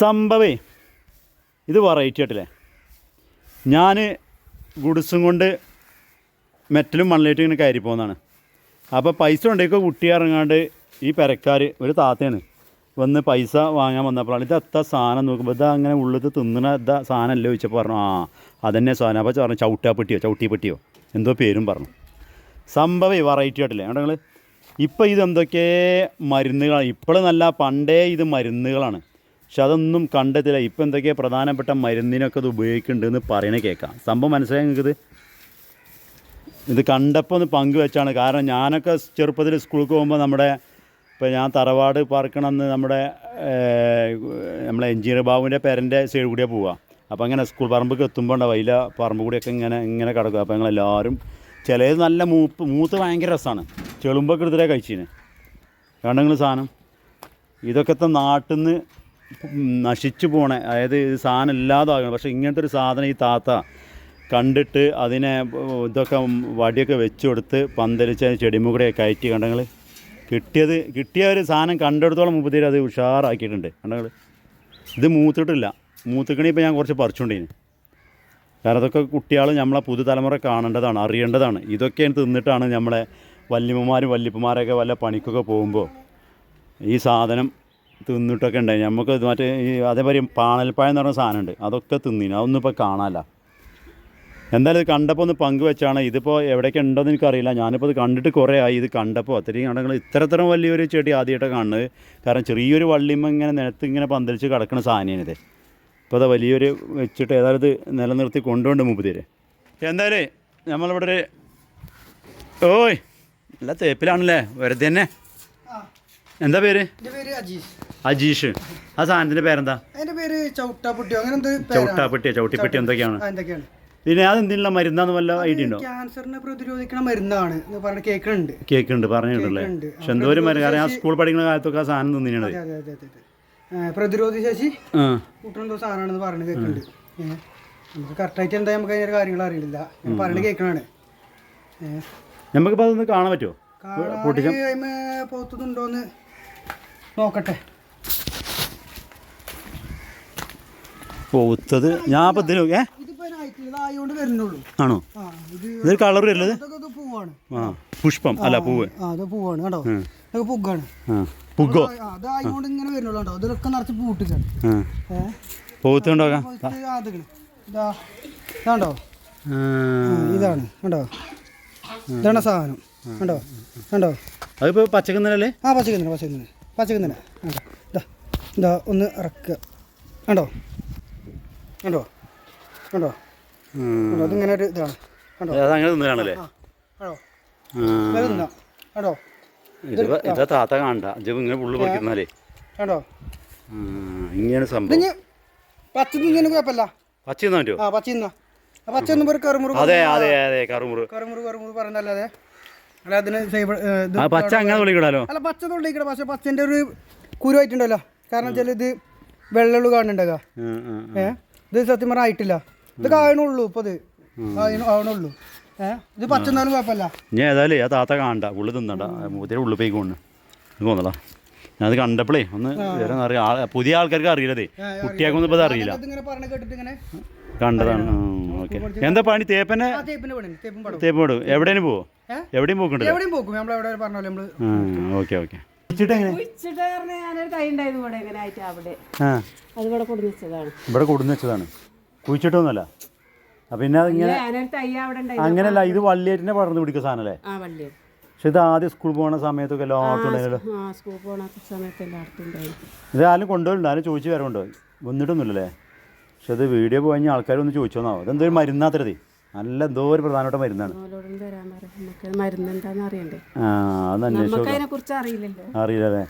സംഭവേ ഇത് വെറൈറ്റി ആയിട്ടില്ലേ ഞാൻ ഗുഡ്സും കൊണ്ട് മെറ്റലും മണ്ണിലേറ്റ് ഇങ്ങനെ കയറി പോകുന്നതാണ്. അപ്പോൾ പൈസ ഉണ്ടെങ്കിൽ കുട്ടി ഇറങ്ങാണ്ട് ഈ പെരക്കാർ ഒരു താത്തയാണ്. വന്ന് പൈസ വാങ്ങാൻ വന്നപ്പോഴാണ് ഇത് എത്ര സാധനം നോക്കുമ്പോൾ ഇതാ അങ്ങനെ ഉള്ളത് തിന്നണ ഇതാ സാധനം അല്ലേ ചോദിച്ചപ്പോൾ പറഞ്ഞു ആ അതന്നെ സാധനം. അപ്പോൾ പറഞ്ഞു ചവിട്ടാപ്പെട്ടിയോ ചവിട്ടിപ്പെട്ടിയോ എന്തോ പേരും പറഞ്ഞു. സംഭവം വെറൈറ്റി ആയിട്ടില്ലേ കേട്ടോ നിങ്ങൾ ഇപ്പോൾ ഇത് എന്തൊക്കെ മരുന്നുകളാണ് ഇപ്പോൾ നല്ല പണ്ടേ ഇത് മരുന്നുകളാണ്. പക്ഷെ അതൊന്നും കണ്ടെത്തില്ല. ഇപ്പോൾ എന്തൊക്കെയാണ് പ്രധാനപ്പെട്ട മരുന്നിനൊക്കെ ഇത് ഉപയോഗിക്കുന്നുണ്ടെന്ന് പറയണേ കേൾക്കാം. സംഭവം മനസ്സിലായി നിങ്ങൾക്കിത്? ഇത് കണ്ടപ്പോൾ ഒന്ന് പങ്കുവെച്ചാണ്. കാരണം ഞാനൊക്കെ ചെറുപ്പത്തിൽ സ്കൂളിൽ പോകുമ്പോൾ നമ്മുടെ ഇപ്പോൾ ഞാൻ തറവാട് പാർക്കണമെന്ന് നമ്മുടെ നമ്മളെ എഞ്ചിനീയർ ബാബുവിന്റെ പേരന്റെ സൈഡ് കൂടിയാണ് പോവുക. അപ്പോൾ അങ്ങനെ സ്കൂൾ പറമ്പൊക്കെ എത്തുമ്പോൾ ഉണ്ടാവും അതിലെ പറമ്പ് കൂടിയൊക്കെ ഇങ്ങനെ ഇങ്ങനെ കിടക്കും അപ്പോൾ ഞങ്ങളെല്ലാവരും ചിലത് നല്ല മൂപ്പ് മൂത്ത് ഭയങ്കര രസമാണ്. ചെളുമ്പൊക്കെ എടുത്തിട്ടേ കഴിച്ചിന്. കണ്ടെങ്കിൽ സാധനം? ഇതൊക്കെ നാട്ടിൽ നിന്ന് നശിച്ചു പോണേ അതായത് ഇത് സാധനം ഇല്ലാതാകണം പക്ഷേ ഇങ്ങനത്തെ ഒരു സാധനം ഈ താത്ത കണ്ടിട്ട് അതിനെ ഇതൊക്കെ വടിയൊക്കെ വെച്ച് കൊടുത്ത് പന്തലിച്ച് ചെടിമുകൂടെ കയറ്റി കണ്ടങ്ങൾ കിട്ടിയത് കിട്ടിയ ഒരു സാധനം കണ്ടെടുത്തോളം മുപ്പത്തേര് അത് ഉഷാറാക്കിയിട്ടുണ്ട്. കണ്ടങ്ങൾ ഇത് മൂത്തിട്ടില്ല മൂത്തിക്കണി ഇപ്പോൾ ഞാൻ കുറച്ച് പറിച്ചുകൊണ്ടേന് കാരണം അതൊക്കെ കുട്ടികൾ നമ്മളെ പുതുതലമുറ കാണേണ്ടതാണ് അറിയേണ്ടതാണ്. ഇതൊക്കെ തിന്നിട്ടാണ് നമ്മളെ വല്യമ്മമാരും വല്യപ്പന്മാരൊക്കെ വല്ല പണിക്കൊക്കെ പോകുമ്പോൾ ഈ സാധനം തിന്നിട്ടൊക്കെ ഉണ്ടായി. നമുക്ക് ഇത് മറ്റേ ഈ അതേപോലെ പാണൽപ്പായം എന്ന് പറഞ്ഞ സാധനമുണ്ട്. അതൊക്കെ തിന്നിന്. അതൊന്നും ഇപ്പോൾ കാണാനല്ല. എന്തായാലും ഇത് കണ്ടപ്പോൾ ഒന്ന് പങ്കുവെച്ചാണ് ഇതിപ്പോൾ എവിടെയൊക്കെ ഉണ്ടോയെന്ന് എനിക്കറിയില്ല. ഞാനിപ്പോൾ ഇത് കണ്ടിട്ട് കുറേ ആയി. ഇത് കണ്ടപ്പോൾ അത്രയും കണ്ടെങ്കിൽ ഇത്രത്തരം വലിയൊരു ചെടി ആദ്യമായിട്ട് കാണുന്നത്. കാരണം ചെറിയൊരു വള്ളിമ്മ ഇങ്ങനെ നിലത്ത് ഇങ്ങനെ പന്തലിച്ച് കിടക്കുന്ന സാധനമാണിത് ഇപ്പോൾ അത് വലിയൊരു വെച്ചിട്ട് ഏതായാലും ഇത് നിലനിർത്തി കൊണ്ടുകൊണ്ട് മുമ്പ് തീരെ എന്തായാലും നമ്മളിവിടെ ഒരു ഓയ് നല്ല തേപ്പിലാണല്ലേ? വെറുതെ തന്നെ. എന്താ പേര്? പേര് അജീഷ്. അജീഷ്. ആ സാധനത്തിന്റെ പേരെന്താ? എന്റെ പേര് ചവിട്ടാപ്പെട്ടി അങ്ങനെ എന്ത് ചവിട്ടാപ്പെട്ടിയോ? ചവിട്ടിപ്പെട്ടി എന്തൊക്കെയാണ്? എന്തൊക്കെയാണ്? പിന്നെ അതെന്തിനുള്ള മരുന്നാന്ന് വല്ല ഐഡിയ ഉണ്ടോ? ക്യാൻസറിനെ പ്രതിരോധിക്കണ മരുന്നാണ്. പറഞ്ഞ കേൾക്കുന്നുണ്ട് കേക്ക് ഉണ്ട് പറഞ്ഞിട്ടുണ്ടല്ലേ പക്ഷെ എന്തോ ഒരു മരുന്ന് കാരണം ആ സ്കൂൾ പഠിക്കുന്ന കാലത്തൊക്കെ ആ സാധനം തിന്നിനത്. പ്രതിരോധ ശേഷി കൂട്ടുന്ന സാധനമാണെന്ന് പറഞ്ഞു കേൾക്കുന്നുണ്ട് ഏഹ് നമുക്ക് കറക്റ്റായിട്ട് എന്താ നമുക്ക് അതിന്റെ കാര്യങ്ങൾ അറിയില്ല. പറഞ്ഞു കേൾക്കണാണ് നമുക്കിപ്പോൾ അതൊന്ന് കാണാൻ പറ്റുമോ? പൊട്ടിച്ച കാണാൻ പോത്തുന്നുണ്ടോന്ന് നോക്കട്ടെ. പോത്തത് ഞാൻ അപ്പം ഇതിന് ഏ? ആണോ? ഇത് കളർ വരുന്നത്? ആ പുഷ്പം. അല്ല പൂവ്. പൂവാണ് കേട്ടോ. പുഗ്ഗാണ്. പുഗ്ഗോ? ഇങ്ങനെ വരുന്നുള്ളൂ കേട്ടോ. ഇതിലൊക്കെ നിറച്ച് പൂട്ടിക്കാണ് ഇതാണ്ടോ. ഇതാണ് കണ്ടോ? ഇതാണ് സാധനം കണ്ടോ? കണ്ടോ? അതിപ്പോ പച്ചക്കുന്നല്ലേ ആ പച്ചക്കുന്നില്ല പച്ചക്കുന്നില്ല പച്ചക്കുന്നില്ല കണ്ടോ? ഇതാ ഇതാ ഒന്ന് ഇറക്കുക. കണ്ടോ? കണ്ടോ? കണ്ടോ? അതിങ്ങനെ ഒരു ഇതാണ്. കണ്ടോ? അതങ്ങനെ കണ്ടോ? കണ്ടോ? ഇതാ താത്ത കാണണ്ട. ഇത് ഇങ്ങനെ പുള്ളു പൊളിക്കുന്നാലേ കണ്ടോ? ഇങ്ങനെയാണ് സംഭവം. ഇതിന് പച്ച തിന്നതിന് കുഴപ്പമില്ല. പച്ച തിന്നാൻ ആ പച്ച തിന്നാ ആ പച്ച തിന്നുമ്പോൾ ഒരു കറുമുറു അതെ അതെ അതെ കറുമുറു. കറുമുറു കറുമുറു അല്ല അതിന് പച്ച അങ്ങനെ അല്ല പച്ച തൊള്ളിക്കട. പക്ഷെ പച്ചന്റെ ഒരു കുരുവായിട്ടുണ്ടല്ലോ കാരണം വെച്ചാൽ ഇത് വെള്ളുള്ളു കാണുന്നുണ്ടാക ഏ? ഇത് സത്യം പറഞ്ഞാൽ ആയിട്ടില്ല. ഇത് കാണുള്ളൂ ഇപ്പൊ ഇത്. ആവണുള്ളൂ. ഏ? ഇത് പച്ചന്നാലും കുഴപ്പമില്ല. ഞാൻ ഏതായാലും ആ താത്ത കാണണ്ട. ഉള്ളു തിന്നണ്ട. മൂത്തിരി ഉള്ളു പോയി കൊണ്ട് തോന്നടാ ഞാനത് കണ്ടപ്പോഴേ ഒന്ന് വേറെ അറിയാം. പുതിയ ആൾക്കാർക്ക് അറിയില്ലതേ കുട്ടിയാക്കൊന്നും ഇപ്പോൾ അറിയില്ല. കണ്ടതാണ്. ഓക്കെ. എന്താ പണി? തേപ്പനെ? തേപ്പും പടം. എവിടെയും പോവോ? എവിടെയും പോക്കുണ്ടല്ലോ? Okay okay. ഞാനൊരു കൈ ഉണ്ടായിരുന്നു ഇവിടെ ഇങ്ങനെ ആയിട്ട് അവിടെ. ആ. അത് ഇവിടെ കൊടുന്ന് വെച്ചതാണ്. ഇവിടെ കൊടുന്ന് വെച്ചതാണ് കുഴിച്ചിട്ടൊന്നുമല്ല അപ്പം പിന്നെ അതിങ്ങനെ അങ്ങനെയല്ല ഇത് വള്ളിയേറ്റിനെ പടർന്ന് പിടിക്കുന്ന സാധനമല്ലേ? വള്ളി പക്ഷെ ഇത് ആദ്യം സ്കൂൾ പോകുന്ന സമയത്തൊക്കെ എല്ലായിടത്തും ഉണ്ടായിരുന്നല്ലോ. ആ സ്കൂൾ പോണ സമയത്ത് ഇത് ആരും കൊണ്ടുപോയിട്ടുണ്ട് ആരും ചോദിച്ചു വരവുണ്ടോ. വന്നിട്ടൊന്നുമില്ലല്ലേ? പക്ഷെ ഇത് വീഡിയോ പോയി കഴിഞ്ഞാൽ ആൾക്കാരൊന്ന് ചോദിച്ചോന്നാവോ. ഇതെന്തോ ഒരു മരുന്നാത്രതി നല്ല എന്തോ ഒരു പ്രധാനപ്പെട്ട മരുന്നാണ്. അറിയില്ലല്ലേ?